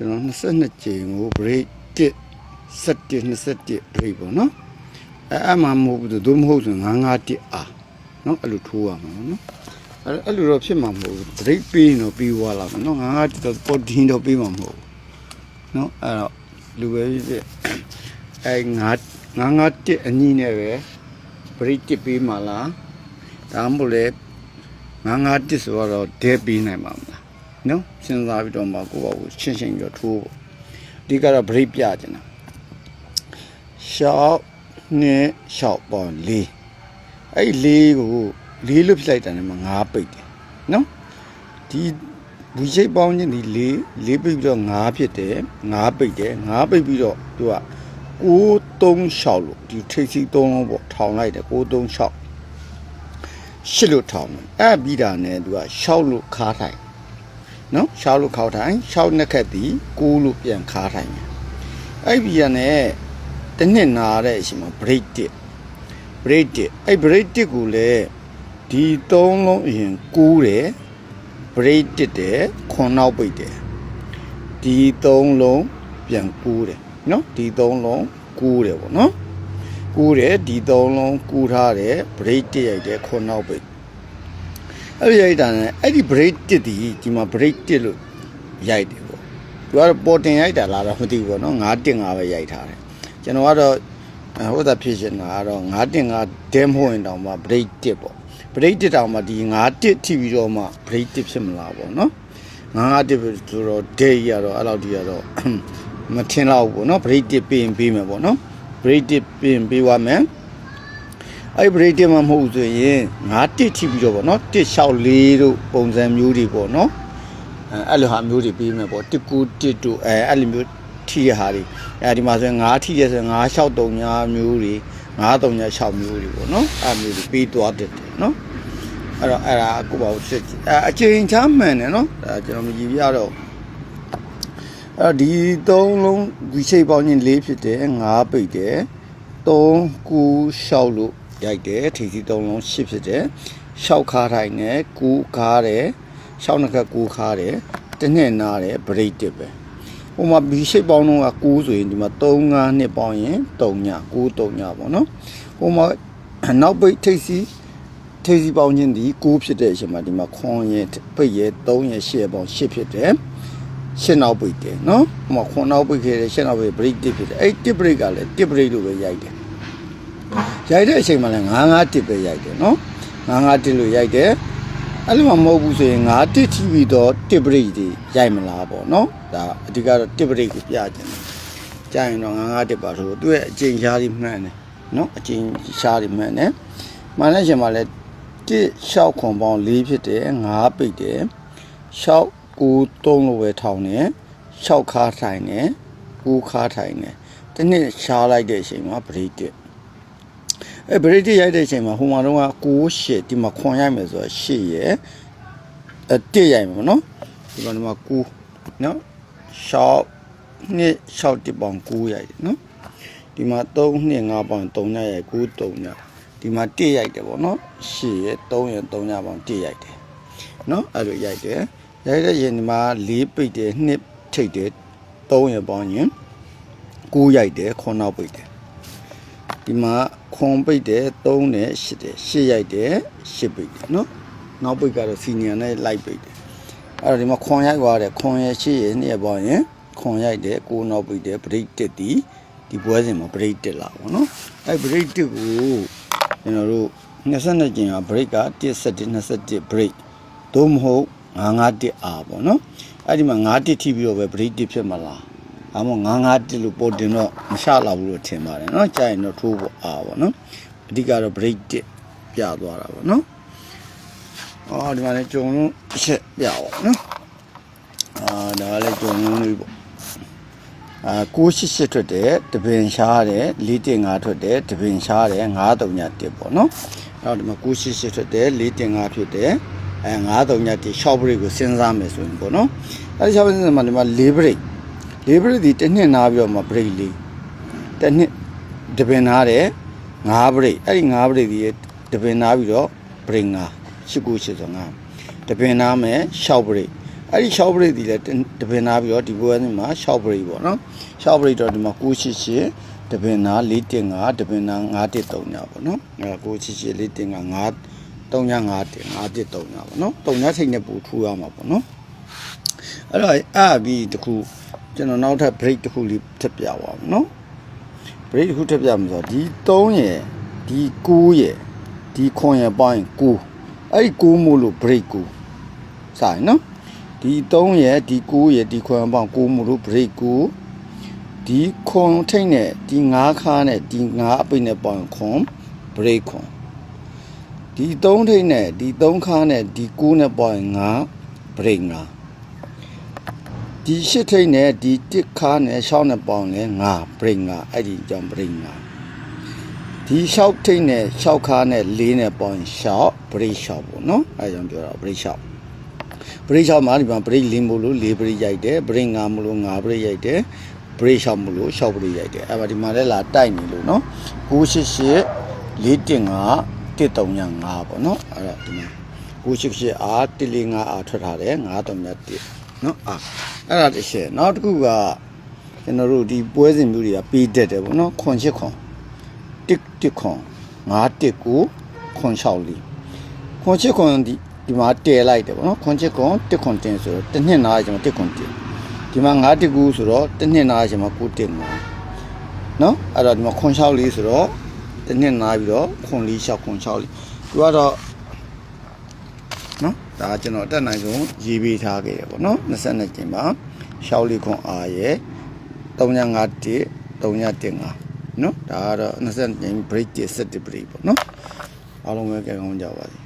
ကျွန်တော်22ကြိမ်ကို break 1 7 21 break ပေါ့နော်အဲအမှမဟုတ်ဘူးသို့မဟုတ်ဆို951အာနော်အဲ့လိုထိုးရမှာနော်အဲ့အဲ့လိုတော့ဖြစ်မှာမဟုတ်ဘူး break ပြီးရင်တော့ပြီးသွားလာမယ်နော်951တော့ protein တော့ပြီးမှာမဟုတ်ဘူးနော်အဲ့တော့လူပဲဖြစ်ဖြစ်အဲ9 951အညီနဲ့ပဲ break 1ပြီးမှာလားဒါမှမဟုတ်လေ951ဆိုတော့ဒဲပြီးနိုင်မှာမလား နော်စဉ်းစားပြီးတော့မှကိုယ့်ဘာကိုရှင်းရှင်းပြီးတော့ထိုးဖို့အဓိကတော့ break ပြချင်တာရှောက်နဲ့ရှောက်ပေါ်လေးအဲ့ဒီလေးကိုလေးလွတ်ပြလိုက်တာနဲ့မှငါးပိတ်တယ်နော်ဒီဘူရှိတ်ပေါင်းချင်းဒီလေးလေးပိတ်ပြီးတော့ငါးဖြစ်တယ်ငါးပိတ်တယ်ငါးပိတ်ပြီးတော့သူက6 3ရှောက်လို့ဒီထိပ်စီ3လုံးပေါ့ထောင်လိုက်တယ်6 3ရှောက်ရှစ်လို့ထောင်တယ်အဲ့ပြီးတာနဲ့သူကရှောက်လို့ခါထိုင် နော်ရှောက်လို့ခောက်ထိုင်ရှောက်နှစ်ခက်တီကိုးလို့ပြန်ခါထိုင်တယ်အဲ့ဒီကနေတစ်နှစ်နာတဲ့အချိန်မှာ break တစ် break တစ်အဲ့ break တစ်ကိုလည်းဒီသုံးလုံးအရင်ကိုးတယ် break တစ်တယ်ခွန်နောက်ပိတ်တယ်ဒီသုံးလုံးပြန်ကိုးတယ်နော်ဒီသုံးလုံးကိုးတယ်ပေါ့နော်ကိုးတယ်ဒီသုံးလုံးကိုးထားတယ် break တစ်ရိုက်တယ်ခွန်နောက်ပိတ် အဲ့ဒီရိုက်တာနဲ့အဲ့ဒီ break တစ်ဒီဒီမှာ break တစ်လို့ရိုက်တယ်ပေါ့သူကတော့ပေါ်တင်ရိုက်တာလားတော့မသိဘူးပေါ့နော်9တင်5ပဲရိုက်ထားတယ်ကျွန်တော်ကတော့အဲဟိုသာဖြစ်ရှင်တာကတော့9တင်5 dam ဟုတ်ရင်တောင်မှ break တစ်ပေါ့ break တစ်တောင်မှဒီ9တစ်ထိပြီးတော့မှ break တစ်ဖြစ်မလားပေါ့နော်9တစ်ဆိုတော့ day ရတော့အဲ့လောက်ဒီရတော့မထင်တော့ဘူးပေါ့နော် break တစ်ပြင်ပေးမယ်ပေါ့နော် break တစ်ပြင်ပေးသွားမယ် အဲ့ break တင်မှာမဟုတ်ဘူးဆိုရင်ငါတစ်ထိပြီးတော့ဗောနော်တစ်လျှောက်လေးတို့ပုံစံမျိုးတွေပေါ့နော်အဲအဲ့လိုဟာမျိုးတွေပြီးမယ်ပေါ့တစ်ကူတစ်တို့အဲအဲ့လိုမျိုးထိရဟာတွေအဲဒီမှာဆိုရင်ငါထိရဆိုရင်ငါလျှောက်တုံညာမျိုးတွေငါတုံညာလျှောက်မျိုးတွေပေါ့နော်အဲ့မျိုးတွေပြီးသွားတယ်နော်အဲ့တော့အဲ့ဒါအခုပါဦးစစ်အဲအချိန်ချမှန်တယ်နော်ဒါကျွန်တော်မကြည့်ပြတော့အဲ့ဒီသုံးလုံးဒီချိတ်ပေါင်းချင်း၄ဖြစ်တယ်၅ပိတ်တယ်3 9 6လို့ ရိုက်တယ်ထိစီသုံးလုံးရှစ်ဖြစ်တယ်ရှောက်ခါထိုင်တယ်ကူခါတယ်ရှောက်နှစ်ခါကူခါတယ်တနှစ်နာတယ်ဘရိတ်တစ်ပဲဟိုမှာဘီရှိတ်ပေါင်းတော့က9ဆိုရင်ဒီမှာ3 5နှစ်ပေါင်းရင်3ည9 3ညပေါ့နော်ဟိုမှာနောက်ပိတ်ထိစီထိစီပေါင်းခြင်းဒီ9ဖြစ်တဲ့အချိန်မှာဒီမှာခွန်ရင်ပိတ်ရဲ့3ရဲ့10ပေါင်း10ဖြစ်တယ်ရှင်းနောက်ပိတ်တယ်နော်ဟိုမှာခွန်နောက်ပိတ်ခဲ့တယ်ရှင်းနောက်ပိတ်ဘရိတ်တစ်ဖြစ်တယ်အဲ့တစ်ဘရိတ်ကလည်းတစ်ဘရိတ်လို့ပဲရိုက်တယ် ရိုက်တဲ့အချိန်မှာလည်း9-5တစ်ပဲရိုက်တယ်နော်9-5တစ်လို့ရိုက်တယ်အဲ့လိုမှမဟုတ်ဘူးဆိုရင်9တစ်ထိပြီးတော့တစ်ပရိတ်တွေရိုက်မလားပေါ့နော်ဒါအဓိကတော့တစ်ပရိတ်ကိုပြချင်တယ်ကြာရင်တော့9-5တစ်ပါဆိုသူ့ရဲ့အချိန်ရှားတွေမှန်တယ်နော်အချိန်ရှားတွေမှန်တယ်မှန်တဲ့အချိန်မှာလည်းတစ်လျှောက်ခွန်ပေါင်း၄ဖြစ်တယ်9ပိတ်တယ်လျှောက်9 3လို့ပဲထောင်းတယ်လျှောက်ခါထိုင်တယ်9ခါထိုင်တယ်တစ်နှစ်ရှားလိုက်တဲ့အချိန်မှာပရိတ်တစ် အဲဗရိတ်ရိုက်တဲ့အချိန်မှာဟိုမှာတော့က6ရှစ်ဒီမှာခွန်ရိုက်မယ်ဆိုတော့ရှစ်ရယ်အဲတစ်ရိုက်မယ်နော်ဒီမှာဒီမှာ9နော်ရှောက်နှစ်ရှောက်တစ်ပေါင်9ရိုက်တယ်နော်ဒီမှာ3နှစ်5ပေါင်3ညရိုက်9 3ညဒီမှာတစ်ရိုက်တယ်ပေါ့နော်ရှစ်ရယ်3ရယ်3ညပေါင်တစ်ရိုက်တယ်နော်အဲ့လိုရိုက်တယ်ရိုက်တဲ့ရင်ဒီမှာ4ပိတ်တယ်2ထိတ်တယ်3ရယ်ပေါင်ရင်9ရိုက်တယ်ခွန်နောက်ပိတ်တယ် ဒီမှာခွန်ပိတ်တယ်3နဲ့8တယ်8ရိုက်တယ်8ပိတ်တယ်နော်နောက်ပိတ်ကတော့စီနီယာနဲ့လိုက်ပိတ်တယ်အဲ့တော့ဒီမှာခွန်ရိုက်သွားတယ်ခွန်ရဲ့8ရဲ့2ရဲ့ပေါ့ရင်ခွန်ရိုက်တယ်ကိုနောက်ပိတ်တယ်ဘရိတ်တက်တီဒီပွဲစဉ်မှာဘရိတ်တက်လာပေါ့နော်အဲ့ဘရိတ်တက်ကိုကျွန်တော်တို့22ကျင်ကဘရိတ်က17 21ဘရိတ်သို့မဟုတ်951အာပေါ့နော်အဲ့ဒီမှာ9ထိပြီးတော့ပဲဘရိတ်တက်ဖြစ်မှာလား အမော951လို့ပို့တင်တော့မရှလာဘူးလို့ထင်ပါတယ်เนาะကြာရင်တော့ထိုးဖို့အားပေါ့နော်အဓိကတော့ break တစ်ပြသွားတာပေါ့နော်အော်ဒီမှာလည်းကြုံလုံးအချက်ပြပါနော်အာဒါလည်းကြုံလုံးလေးပေါ့အာ988ထွက်တယ်တပင်ရှားတယ်415ထွက်တယ်တပင်ရှားတယ်931ပေါ့နော်အဲ့တော့ဒီမှာ988ထွက်တယ်415ဖြစ်တယ်အဲ931 short break ကိုစဉ်းစားမယ်ဆိုရင်ပေါ့နော်အဲ့ဒီ short break မှာဒီမှာ4 break လေးဘရိတ်ဒီတစ်နှစ်နားပြီးတော့မှဘရိတ်လေးတစ်နှစ်တပင်နားတယ်ငါးဘရိတ်အဲ့ဒီငါးဘရိတ်ဒီတပင်နားပြီးတော့ဘရိတ်ငါး၈ခု၈ဆိုငါးတပင်နားမယ်၆ဘရိတ်အဲ့ဒီ6 break ဒီလည်းတပင်နာပြီးတော့ဒီပွဲစဉ်မှာ6 break ပေါ့နော်6 break တော့ဒီမှာ988တပင်နာ415တပင်နာ913ညပေါ့နော်အဲ့988 415 9 3ည5 5 5 3ညပေါ့နော်3ညထိတ်နဲ့ပူထူရမှာပေါ့နော်အဲ့တော့အဲ့ပြီးတခု ကျွန်တော်နောက်ထပ် break တစ်ခုလေးထပ်ပြပါမယ်နော် break တစ်ခုထပ်ပြမှာဆိုတော့ဒီ3ရယ်ဒီ9ရယ်ဒီ9ရယ်ပိုင်း9အဲ့ဒီ9မို့လို့ break 9စရင်နော်ဒီ3ရယ်ဒီ9ရယ်ဒီ9ရယ်ပေါင်း9မို့လို့ break 9ဒီခွန်ထိတ်နဲ့ဒီ9ခါနဲ့ဒီ9အပိတ်နဲ့ပေါင်းခွန် break ခွန်ဒီ3ထိတ်နဲ့ဒီ3ခါနဲ့ဒီ9နဲ့ပေါင်း9 break 9 ဒီရှစ်ထိတ်နဲ့ဒီတစ်ခါနဲ့6နဲ့ပေါင်းလဲ9 break 9အဲ့ဒီကြောင့် break 9ဒီ6ထိတ်နဲ့6ခါနဲ့4နဲ့ပေါင်း6 break 6ပေါ့နော်အဲ့ကြောင့်ပြောတာ break 6 break 6မှာဒီမှာ break 4မို့လို့4 break ရိုက်တယ် break 5မို့လို့5 break ရိုက်တယ် break 6မို့လို့6 break ရိုက်တယ်အဲ့မှာဒီမှာလည်းလာတိုက်နေလို့နော်988 415 135ပေါ့နော်အဲ့တော့ဒီမှာ988အား145အားထွက်ထားတယ်931နော်အာ အဲ့ဒါတစ်ချက်နောက်တစ်ခုကကျွန်တော်တို့ဒီပွဲစဉ်မျိုးတွေကပေးတတ်တယ်ပေါ့နော်ခွန်ချစ်ခွန်တစ်တစ်ခွန်919ခွန်64ခွန်ချစ်ခွန်ဒီဒီမှာတည်လိုက်တယ်ပေါ့နော်ခွန်ချစ်ခွန်တစ်ခွန်တင်ဆိုတော့တစ်နှစ်နားကျွန်တော်တစ်ခွန်တင်ဒီမှာ919ဆိုတော့တစ်နှစ်နားကျွန်တော်9တင်မှာနော်အဲ့တော့ဒီမှာခွန်64ဆိုတော့တစ်နှစ်နားပြီးတော့ခွန်လေး6ခွန်6လေးသူကတော့နော် ဒါကျွန်တော်အတက်နိုင်ဆုံးရေးပေးထားခဲ့တယ်ပေါ့နော်22ကျင်းပါရှောက်လေးခွန်အားရဲ့351 315နော်ဒါကတော့20ကျင်း break 7 break ပေါ့နော်အားလုံးပဲကြိုင်ကောင်းကြပါစေ